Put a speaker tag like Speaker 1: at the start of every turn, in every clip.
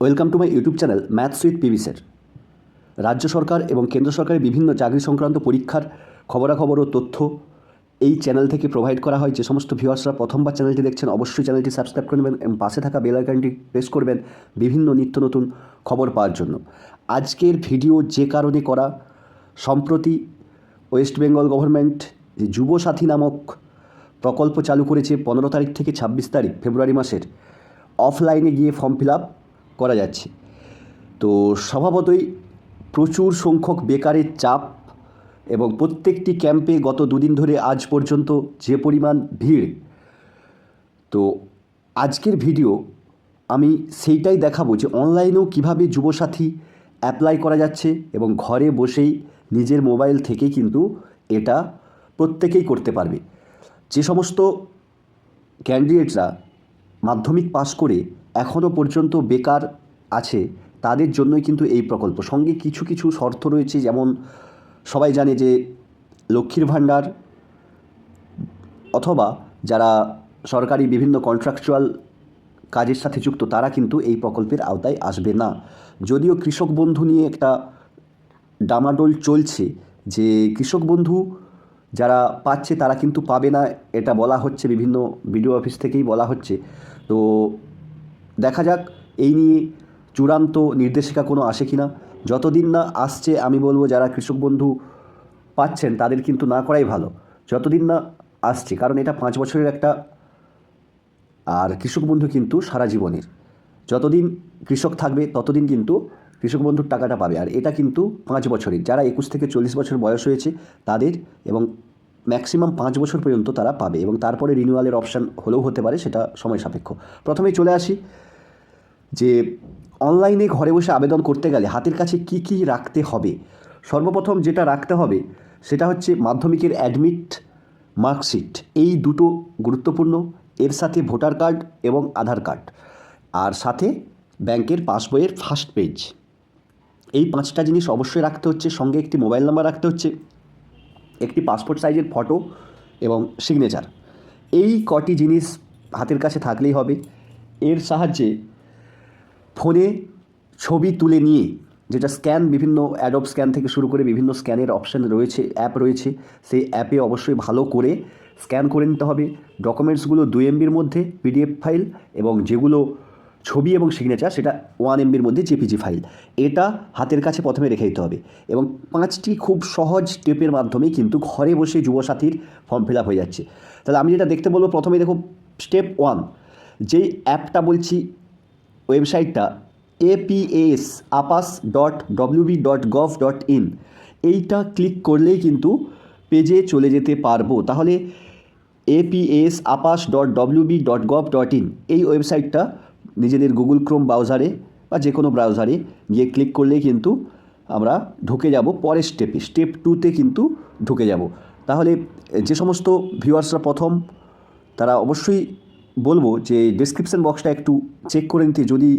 Speaker 1: Welcome to my YouTube channel maths with পিভিসের রাজ্য সরকার এবং কেন্দ্র সরকারের বিভিন্ন চাকরি সংক্রান্ত পরীক্ষার খবরাখবর ও তথ্য এই চ্যানেল থেকে প্রোভাইড করা হয়। যে সমস্ত ভিউয়ার্সরা প্রথমবার চ্যানেলটি দেখছেন, অবশ্যই চ্যানেলটি সাবস্ক্রাইব করবেন এবং পাশে থাকা বেল আইকনটি প্রেস করবেন বিভিন্ন নিত্য নতুন খবর পাওয়ার জন্য। আজকের ভিডিও যে কারণে করা, সম্প্রতি ওয়েস্ট বেঙ্গল গভর্নমেন্ট যে যুবসাথী নামক প্রকল্প চালু করেছে পনেরো তারিখ থেকে ছাব্বিশ তারিখ, ফেব্রুয়ারি মাসের। অফলাইনে গিয়ে ফর্ম ফিল আপ করা যাচ্ছে। তো স্বভাবতই প্রচুর সংখ্যক বেকারের চাপ এবং প্রত্যেকটি ক্যাম্পে গত দুদিন ধরে আজ পর্যন্ত যে পরিমাণ ভিড়। তো আজকের ভিডিও আমি সেইটাই দেখাবো যে অনলাইনেও কীভাবে যুবসাথী অ্যাপ্লাই করা যাচ্ছে এবং ঘরে বসেই নিজের মোবাইল থেকে কিন্তু এটা প্রত্যেকেই করতে পারবে। যে সমস্ত ক্যান্ডিডেটরা মাধ্যমিক পাশ করে এখনও পর্যন্ত বেকার আছে, তাদের জন্যই কিন্তু এই প্রকল্প। সঙ্গে কিছু কিছু শর্ত রয়েছে, যেমন সবাই জানে যে লক্ষ্মীর ভাণ্ডার অথবা যারা সরকারি বিভিন্ন কন্ট্রাকচুয়াল কাজের সাথে যুক্ত, তারা কিন্তু এই প্রকল্পের আওতায় আসবে না। যদিও কৃষক বন্ধু নিয়ে একটা ডামাডোল চলছে যে কৃষক বন্ধু যারা পাচ্ছে, তারা কিন্তু পাবে না, এটা বলা হচ্ছে, বিভিন্ন বিডিও অফিস থেকেই বলা হচ্ছে। তো দেখা যাক, এই নিয়ে চূড়ান্ত নির্দেশিকা কোনো আসে কি না। যতদিন না আসছে, আমি বলব যারা কৃষক বন্ধু পাচ্ছেন, তাদের কিন্তু না করাই ভালো। যতদিন না আসছে, কারণ এটা পাঁচ বছরের একটা, আর কৃষক বন্ধু কিন্তু সারা জীবনের। যতদিন কৃষক থাকবে, ততদিন কিন্তু কৃষক বন্ধুর টাকাটা পাবে। আর এটা কিন্তু পাঁচ বছরের, যারা একুশ থেকে চল্লিশ বছর বয়স হয়েছে, তাদের এবং ম্যাক্সিমাম পাঁচ বছর পর্যন্ত তারা পাবে এবং তারপরে রিনিউয়ালের অপশান হলেও হতে পারে, সেটা সময় সাপেক্ষ। প্রথমেই চলে আসি যে অনলাইনে ঘরে বসে আবেদন করতে গেলে হাতের কাছে কি কি রাখতে হবে? সর্বপ্রথম যেটা রাখতে হবে সেটা হচ্ছে মাধ্যমিকের অ্যাডমিট মার্কশিট এই দুটো গুরুত্বপূর্ণ, এর সাথে ভোটার কার্ড এবং আধার কার্ড আর সাথে ব্যাংকের পাসবইয়ের ফার্স্ট পেজ এই পাঁচটা জিনিস অবশ্যই রাখতে হচ্ছে। সঙ্গে একটি মোবাইল নাম্বার রাখতে হচ্ছে, একটি পাসপোর্ট সাইজের ফটো এবং সিগনেচার এই কটি জিনিস হাতের কাছে থাকলেই হবে। এর সাহায্যে ফোনে ছবি তুলে নিয়ে, যেটা স্ক্যান, বিভিন্ন অ্যাডব স্ক্যান থেকে শুরু করে বিভিন্ন স্ক্যানের অপশান রয়েছে, অ্যাপ রয়েছে, সেই অ্যাপে অবশ্যই ভালো করে স্ক্যান করে নিতে হবে। ডকুমেন্টসগুলো দুই এমবির মধ্যে, পিডিএফ ফাইল এবং যেগুলো ছবি এবং সিগনেচার সেটা ওয়ান এমবির মধ্যে জেপিজি ফাইল। এটা হাতের কাছে প্রথমে রেখে দিতে হবে এবং পাঁচটি খুব সহজ স্টেপের মাধ্যমে কিন্তু ঘরে বসে যুবসাথীর ফর্ম ফিল আপ হয়ে যাচ্ছে। তাহলে আমি যেটা দেখতে বলব প্রথমে দেখো স্টেপ ওয়ান, যেই অ্যাপটা বলছি ওয়েবসাইটটা APS apas dot WB dot gov dot in এইটা ক্লিক করলেই কিন্তু পেজে চলে যেতে পারব। তাহলে APS apas dot WB dot gov dot in এই ওয়েবসাইটটা নিজেদের গুগল ক্রোম ব্রাউজারে বা যে কোনো ব্রাউজারে গিয়ে ক্লিক করলেই কিন্তু আমরা ঢুকে যাব পরের স্টেপে। স্টেপ টুতে কিন্তু ঢুকে যাব। তাহলে যে সমস্ত ভিউয়ার্সরা প্রথম, তারা অবশ্যই বলব যে ডেসক্রিপশন বক্সটা একটু চেক করে নিতে যদি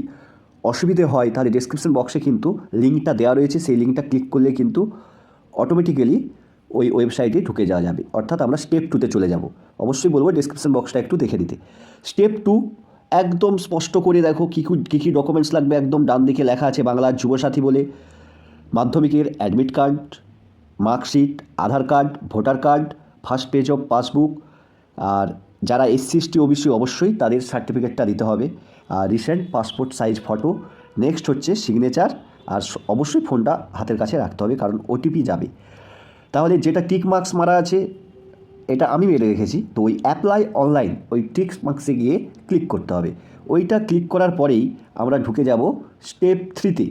Speaker 1: অসুবিধে হয়, তাহলে ডেসক্রিপশন বক্সে কিন্তু লিঙ্কটা দেওয়া রয়েছে। সেই লিঙ্কটা ক্লিক করলে কিন্তু অটোমেটিক্যালি ওই ওয়েবসাইটে ঢুকে যাওয়া যাবে। অর্থাৎ আমরা স্টেপ টুতে চলে যাব। অবশ্যই বলব ডেসক্রিপশন বক্সটা একটু দেখে দিতে স্টেপ টু একদম স্পষ্ট করে দেখো কী কী কী ডকুমেন্টস লাগবে। একদম ডান দিকে লেখা আছে বাংলার যুবসাথী বলে, মাধ্যমিকের admit card marksheet Aadhaar card voter card first page of passbook আর যারা এসসি এসটি ওবিসি, অবশ্যই তাদের সার্টিফিকেটটা দিতে হবে। আর recent passport size photo next হচ্ছে সিগনেচার আর অবশ্যই ফোনটা হাতের কাছে রাখতে হবে, কারণ ওটিপি যাবে। তাহলে যেটা টিক মার্কস মারা আছে, এটা আমি মেরে রেখেছি। তো ওই অ্যাপ্লাই অনলাইন ওই টিক মার্কসে গিয়ে ক্লিক করতে হবে। ওইটা ক্লিক করার পরেই আমরা ঢুকে যাব স্টেপ থ্রিতে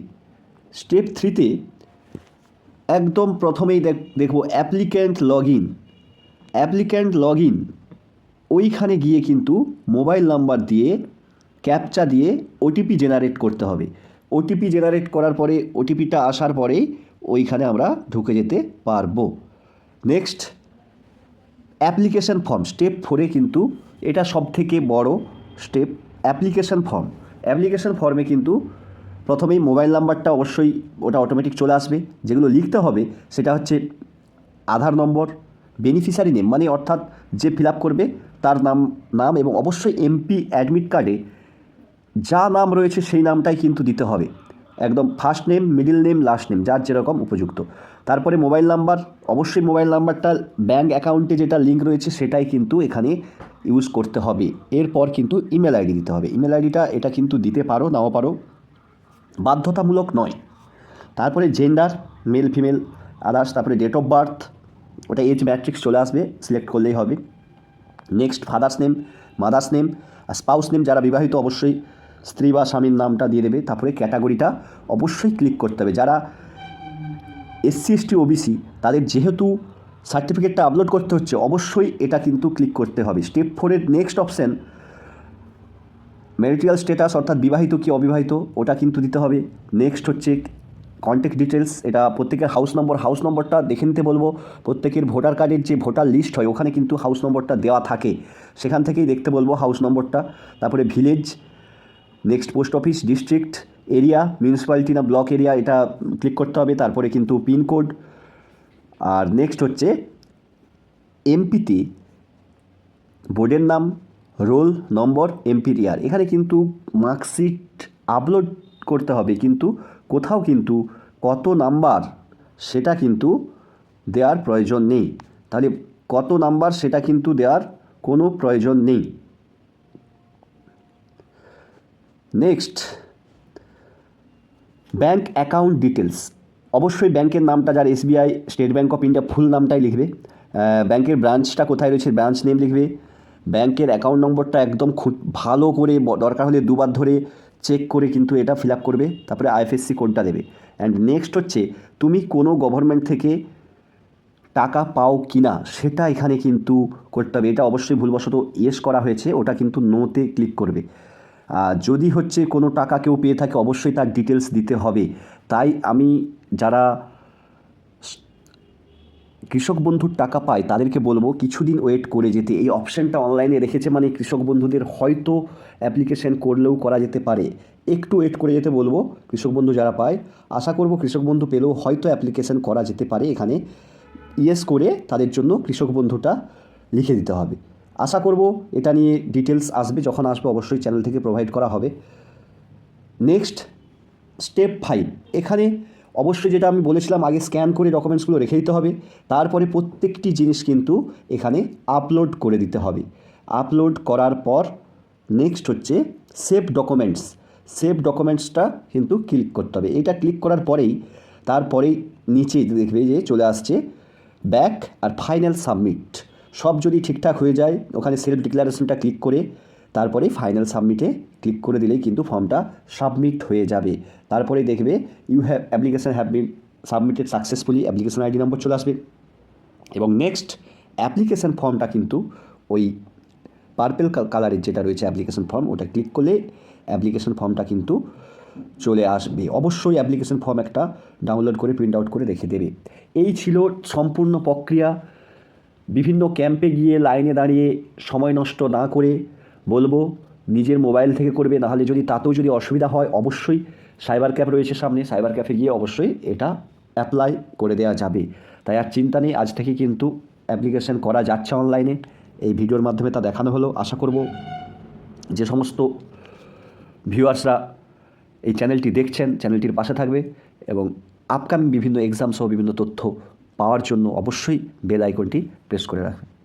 Speaker 1: স্টেপ থ্রিতে একদম প্রথমেই দেখ দেখব applicant log in applicant log in ওইখানে গিয়ে কিন্তু মোবাইল নাম্বার দিয়ে, ক্যাপচা দিয়ে ওটিপি জেনারেট করতে হবে। ওটিপি জেনারেট করার পরে ওটিপিটা আসার পরেই ওইখানে আমরা ঢুকে যেতে পারব। নেক্সট অ্যাপ্লিকেশন ফর্ম স্টেপ ফোরে কিন্তু এটা সব থেকে বড় স্টেপ অ্যাপ্লিকেশন ফর্ম অ্যাপ্লিকেশন ফর্মে কিন্তু প্রথমেই মোবাইল নাম্বারটা অবশ্যই ওটা অটোমেটিক চলে আসবে। যেগুলো লিখতে হবে, সেটা হচ্ছে আধার নম্বর বেনিফিশিয়ারি নেম মানে অর্থাৎ যে ফিল করবে, তার নাম নাম এবং অবশ্যই এমপি অ্যাডমিট কার্ডে যা নাম রয়েছে সেই নামটাই কিন্তু দিতে হবে। একদম first name middle name last name যার যেরকম উপযুক্ত। তারপরে মোবাইল নাম্বার অবশ্যই মোবাইল নাম্বারটা ব্যাঙ্ক অ্যাকাউন্টে যেটা লিঙ্ক রয়েছে সেটাই কিন্তু এখানে ইউজ করতে হবে। এরপর কিন্তু ইমেল আইডি দিতে হবে। ইমেল আইডিটা এটা কিন্তু দিতে পারো, নাও পারো। বাধ্যতামূলক নয়। তারপরে জেন্ডার মেল ফিমেল আদার্স তারপরে ডেট অফ বার্থ ওটা এজ ম্যাট্রিক্স চলে আসবে সিলেক্ট করলেই হবে। Next father's name mother's name আর স্পাউস নেম যারা বিবাহিত অবশ্যই স্ত্রী বা স্বামীর নামটা দিয়ে দেবে। তারপরে ক্যাটাগরিটা অবশ্যই ক্লিক করতে হবে। যারা এসসি এসটি ওবিসি তাদের যেহেতু সার্টিফিকেটটা আপলোড করতে হচ্ছে, অবশ্যই এটা কিন্তু ক্লিক করতে হবে। স্টেপ ফোরের নেক্সট অপশান ম্যারিটাল স্ট্যাটাস অর্থাৎ বিবাহিত কি অবিবাহিত, ওটা কিন্তু দিতে হবে। নেক্সট হচ্ছে কন্ট্যাক্ট ডিটেলস এটা প্রত্যেকের হাউস নম্বর হাউস নম্বরটা দেখে নিতে বলব। প্রত্যেকের ভোটার কার্ডের যে ভোটার লিস্ট হয়, ওখানে কিন্তু হাউস নম্বরটা দেওয়া থাকে। সেখান থেকেই দেখতে বলব হাউস নম্বরটা তারপরে village next post office district area municipality না ব্লক এরিয়া এটা ক্লিক করতে হবে। তারপরে কিন্তু পিনকোড আর নেক্সট হচ্ছে এমপিতে বোর্ডের নাম রোল নম্বর এমপির ইয়ার এখানে কিন্তু মার্কশিট আপলোড করতে হবে, কিন্তু কোথাও কিন্তু কত নাম্বার সেটা কিন্তু দেওয়ার প্রয়োজন নেই। তাহলে কত নাম্বার সেটা কিন্তু দেওয়ার কোনো প্রয়োজন নেই। নেক্সট ব্যাংক অ্যাকাউন্ট ডিটেলস অবশ্যই ব্যাংকের নামটা যার SBI State Bank of India full নামটাই লিখবে। ব্যাংকের ব্রাঞ্চটা কোথায় রয়েছে ব্রাঞ্চ নেম লিখবে। ব্যাংকের অ্যাকাউন্ট নম্বরটা একদম খুব ভালো করে দরকার হলে দুবার ধরে চেক করে কিন্তু এটা ফিল আপ করবে, তারপরে আইএফএসসি কোডটা দেবে। অ্যান্ড নেক্সট হচ্ছে, তুমি কোনো গভর্নমেন্ট থেকে টাকা পাও কি না সেটা এখানে কিন্তু করতে হবে এটা অবশ্যই ভুলবশত এস করা হয়েছে, ওটা কিন্তু নোতে ক্লিক করবে। যদি হচ্ছে কোনো টাকা কেউ পেয়ে থাকে, অবশ্যই তার ডিটেলস দিতে হবে। তাই আমি যারা কৃষক বন্ধুর টাকা পায়, তাদেরকে বলব কিছুদিন ওয়েট করে যেতে। এই অপশানটা অনলাইনে রেখেছে মানে কৃষক বন্ধুদের হয়তো অ্যাপ্লিকেশন করলেও করা যেতে পারে। একটু ওয়েট করে যেতে বলব কৃষক বন্ধু যারা পায়। আশা করব কৃষক বন্ধু পেলেও হয়তো অ্যাপ্লিকেশন করা যেতে পারে এখানে। ইয়েস করে তাদের জন্য কৃষক বন্ধুটা লিখে দিতে হবে। আশা করব এটা নিয়ে ডিটেলস আসবে, যখন আসবে অবশ্যই চ্যানেল থেকে প্রোভাইড করা হবে। নেক্সট স্টেপ ফাইভ এখানে অবশ্যই যেটা আমি বলেছিলাম, আগে স্ক্যান করে ডকুমেন্টসগুলো রেখে দিতে হবে। তারপরে প্রত্যেকটি জিনিস কিন্তু এখানে আপলোড করে দিতে হবে। আপলোড করার পর নেক্সট হচ্ছে সেভ ডকুমেন্টস সেভ ডকুমেন্টসটা কিন্তু ক্লিক করতে হবে। এটা ক্লিক করার পরেই তারপরেই নিচে দেখবে যে চলে আসছে ব্যাক আর ফাইনাল সাবমিট সব যদি ঠিকঠাক হয়ে যায়, ওখানে সেলফ ডিক্লারেশনটা ক্লিক করে তারপরে ফাইনাল সাবমিটে ক্লিক করে দিলেই কিন্তু ফর্মটা সাবমিট হয়ে যাবে। তারপরে দেখবে you have application have been submitted successfully application ID number চলে আসবে। এবং নেক্সট অ্যাপ্লিকেশন ফর্মটা কিন্তু ওই পার্পেল কালারের যেটা রয়েছে অ্যাপ্লিকেশান ফর্ম ওটা ক্লিক করলে অ্যাপ্লিকেশান ফর্মটা কিন্তু চলে আসবে। অবশ্যই অ্যাপ্লিকেশান ফর্ম একটা ডাউনলোড করে প্রিন্ট আউট করে রেখে দেবে। এই ছিল সম্পূর্ণ প্রক্রিয়া। বিভিন্ন ক্যাম্পে গিয়ে লাইনে দাঁড়িয়ে সময় নষ্ট না করে বলব, নিজের মোবাইল থেকে করবে, নাহলে যদি তাতেও যদি অসুবিধা হয়, অবশ্যই সাইবার ক্যাফ রয়েছে সামনে সাইবার ক্যাফে গিয়ে অবশ্যই এটা অ্যাপ্লাই করে দেওয়া যাবে। তাই আর চিন্তা নেই, আজ থেকে কিন্তু অ্যাপ্লিকেশন করা যাচ্ছে অনলাইনে এই ভিডিওর মাধ্যমে তা দেখানো হলো। আশা করব যে সমস্ত ভিউয়ার্সরা এই চ্যানেলটি দেখছেন, চ্যানেলটির পাশে থাকবে এবং আপকামিং বিভিন্ন এক্সাম সহ বিভিন্ন তথ্য পাওয়ার জন্য অবশ্যই বেল আইকনটি প্রেস করে রাখবে।